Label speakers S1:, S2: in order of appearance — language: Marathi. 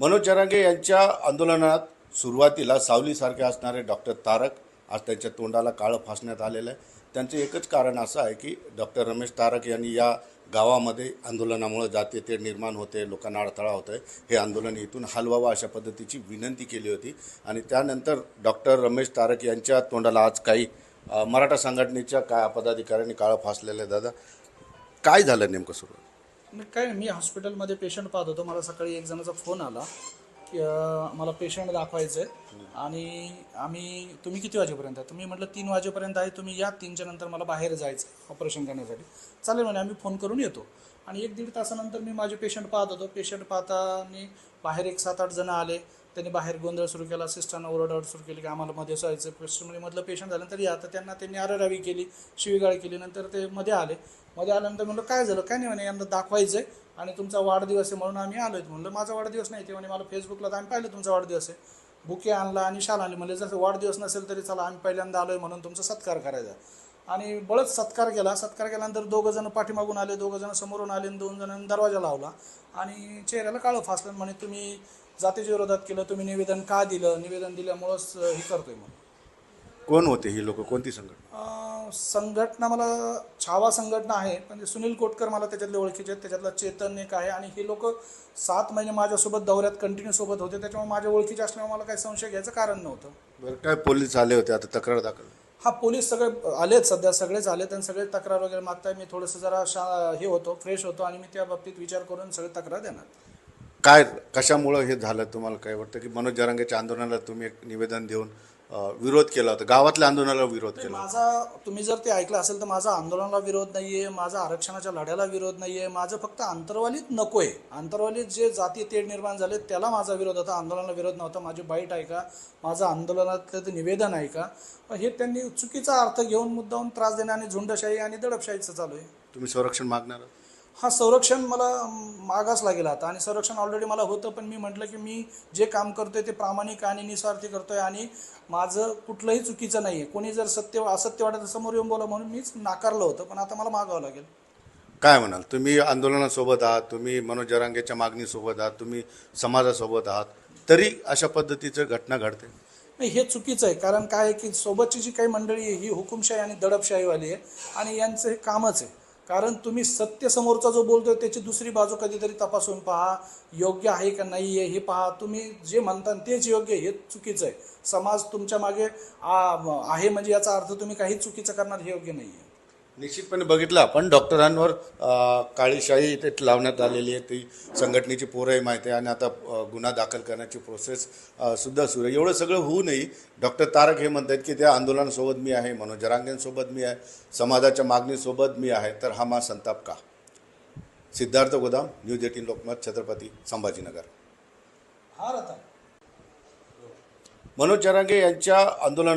S1: मनोज जरांगे यांच्या आंदोलनात सुरुवातीला सावलीसारखे असणारे डॉक्टर तारक आज त्यांच्या तोंडाला काळं फासण्यात आलेलं आहे. त्यांचं एकच कारण असं आहे की डॉक्टर रमेश तारक यांनी या गावामध्ये आंदोलनामुळे जाते ते निर्माण होते लोकांना अडथळा होतोय. हे आंदोलन इथून हलवावं अशा पद्धतीची विनंती केली होती. आणि त्यानंतर डॉक्टर रमेश तारक यांच्या तोंडाला आज काही मराठा संघटनेच्या काय पदाधिकाऱ्यांनी काळं फासलेलं आहे दादा? काय झालं नेमकं सुरू
S2: मी काय मी हॉस्पिटलमध्ये पेशंट पाहत होतो. मला सकाळी एक जणाचा फोन आला की अं, मला पेशंट दाखवायचं आहे आणि आम्ही तुम्ही किती वाजेपर्यंत आहे? तुम्ही म्हटलं तीन वाजेपर्यंत आहे. तुम्ही या तीनच्या नंतर मला बाहेर जायचं ऑपरेशन करण्यासाठी. चालेल म्हणे आम्ही फोन करून येतो. आणि एक दीड तासानंतर मी माझे पेशंट पाहत होतो. पेशंट पाहताना बाहेर एक सात आठ जण आले. त्यांनी बाहेर गोंधळ सुरू केला सिस्टरनं ओरडाओरड सुरू केली की आम्हाला मध्ये जायचं पेशंटमध्ये म्हणजे मधलं पेशंट झालं तरी या तर त्यांना त्यांनी आररावी केली शिवीगाळ केली नंतर ते मध्ये आले. मध्ये आल्यानंतर म्हणलं काय झालं? काय नाही म्हणे यांना दाखवायचं आहे आणि तुमचा वाढदिवस आहे म्हणून आम्ही आलो आहे म्हणलं माझा वाढदिवस नाही. ते म्हणे मला फेसबुकला तर आम्ही पाहिलं तुमचा वाढदिवस आहे. बुके आणला आणि शाल आणली. म्हणजे जसं वाढदिवस नसेल तरी चला आम्ही पहिल्यांदा आलो आहे म्हणून तुमचा सत्कार करायचा. आणि बळच सत्कार केला. सत्कार केल्यानंतर दोघं जण पाठीमागून आले दोघं जण समोरून आले आणि दोन जणांनी दरवाजा लावला. आणि चेहऱ्याला काळं फासलं म्हणे तुम्ही जातीच्या विरोधात केलं तुम्ही निवेदन का दिलं? निवेदन दिल्यामुळंच हे करतोय म्हणून.
S1: कोण होते ही लोक? कोणती संघटना?
S2: संघटना मला छावा संघटना आहे पण ते सुनील कोटकर मला त्याच्यातले ओळखीचे आहेत. त्याच्यातला चेतन एक आहे आणि हे लोक सात महिने माझ्यासोबत दौऱ्यात कंटिन्यू सोबत होते. त्याच्यामुळे माझ्या ओळखीचे असल्यामुळे मला काही संशय घ्यायचं कारण नव्हतं.
S1: बरं काय पोलीस आले होते? आता तक्रार दाखल.
S2: हा पोलीस सगळे आलेत सध्या सगळेच आलेत आणि सगळे तक्रार वगैरे मागताय. मी थोडंसं जरा शा हे होतो फ्रेश होतो आणि मी त्या बाबतीत विचार करून सगळे तक्रार देणार.
S1: काय कशामुळं हे झालं? तुम्हाला काय वाटतं की मनोज जरांगेच्या आंदोलनाला तुम्ही एक निवेदन देऊन विरोध केला होता. गावातल्या आंदोलनाला विरोध केला
S2: माझा तुम्ही जर ते ऐकलं असेल तर माझा आंदोलनाला विरोध नाहीये माझा आरक्षणाच्या लढ्याला विरोध नाहीये माझं फक्त आंतरवालीत नकोय. आंतरवालीत जे जाती तेढ निर्माण झाले त्याला माझा विरोध होता आंदोलनाला विरोध नव्हता. माझी बाईट आहे का? माझं आंदोलनातलं ते निवेदन आहे का? हे त्यांनी चुकीचा अर्थ घेऊन मुद्दाहून त्रास देणं आणि झुंडशाही आणि दडपशाहीचं चालू आहे.
S1: तुम्ही संरक्षण मागणार?
S2: हा संरक्षण मला मागास लागेल आता. आणि संरक्षण ऑलरेडी मला होतं पण मी म्हटलं की मी जे काम करतोय ते प्रामाणिक आणि निस्वार्थी करतोय आणि माझं कुठलंही चुकीचं नाही आहे कोणी जर सत्य असत्य वाटत समोर येऊन बोला म्हणून मीच नाकारलं होतं पण आता मला मागावं लागेल.
S1: काय म्हणाल? तुम्ही आंदोलनासोबत आहात तुम्ही मनोज जरांगेच्या मागणीसोबत आहात तुम्ही समाजासोबत आहात तरी अशा पद्धतीचं घटना घडते.
S2: नाही हे चुकीचं आहे कारण काय आहे की सोबतची जी काही मंडळी आहे ही हुकुमशाही आणि दडपशाहीवाली आहे आणि यांचं हे कामच आहे. कारण तुम्ही सत्य समोरचा जो बोलतोय त्याची दुसरी बाजू कधीतरी तपासून पहा. योग्य आहे का नाही आहे हे पहा. तुम्ही जे म्हणता तेच योग्य आहे हे चुकीचं आहे. समाज तुमच्या मागे आ- आहे म्हणजे याचा अर्थ तुम्ही काही चुकीचं करणार हे योग्य नाही आहे
S1: निश्चितपणे बघितलं आपण. डॉक्टरांवर काळीशाही इथे लावण्यात आलेली आहे. ती संघटनेची पोरंही माहिती आहे. आणि आता गुन्हा दाखल करण्याची प्रोसेस सुद्धा सुरू आहे. एवढं सगळं होऊनही डॉक्टर तारक हे म्हणतात की त्या आंदोलनासोबत मी आहे. मनोज जरांगेंसोबत मी आहे. समाजाच्या मागणीसोबत मी आहे. तर हा मा संताप का? Siddharth Godam news eighteen Lokmat Chhatrapati Sambhajinagar.
S2: हा
S1: मनोज जरांगे यांच्या आंदोलन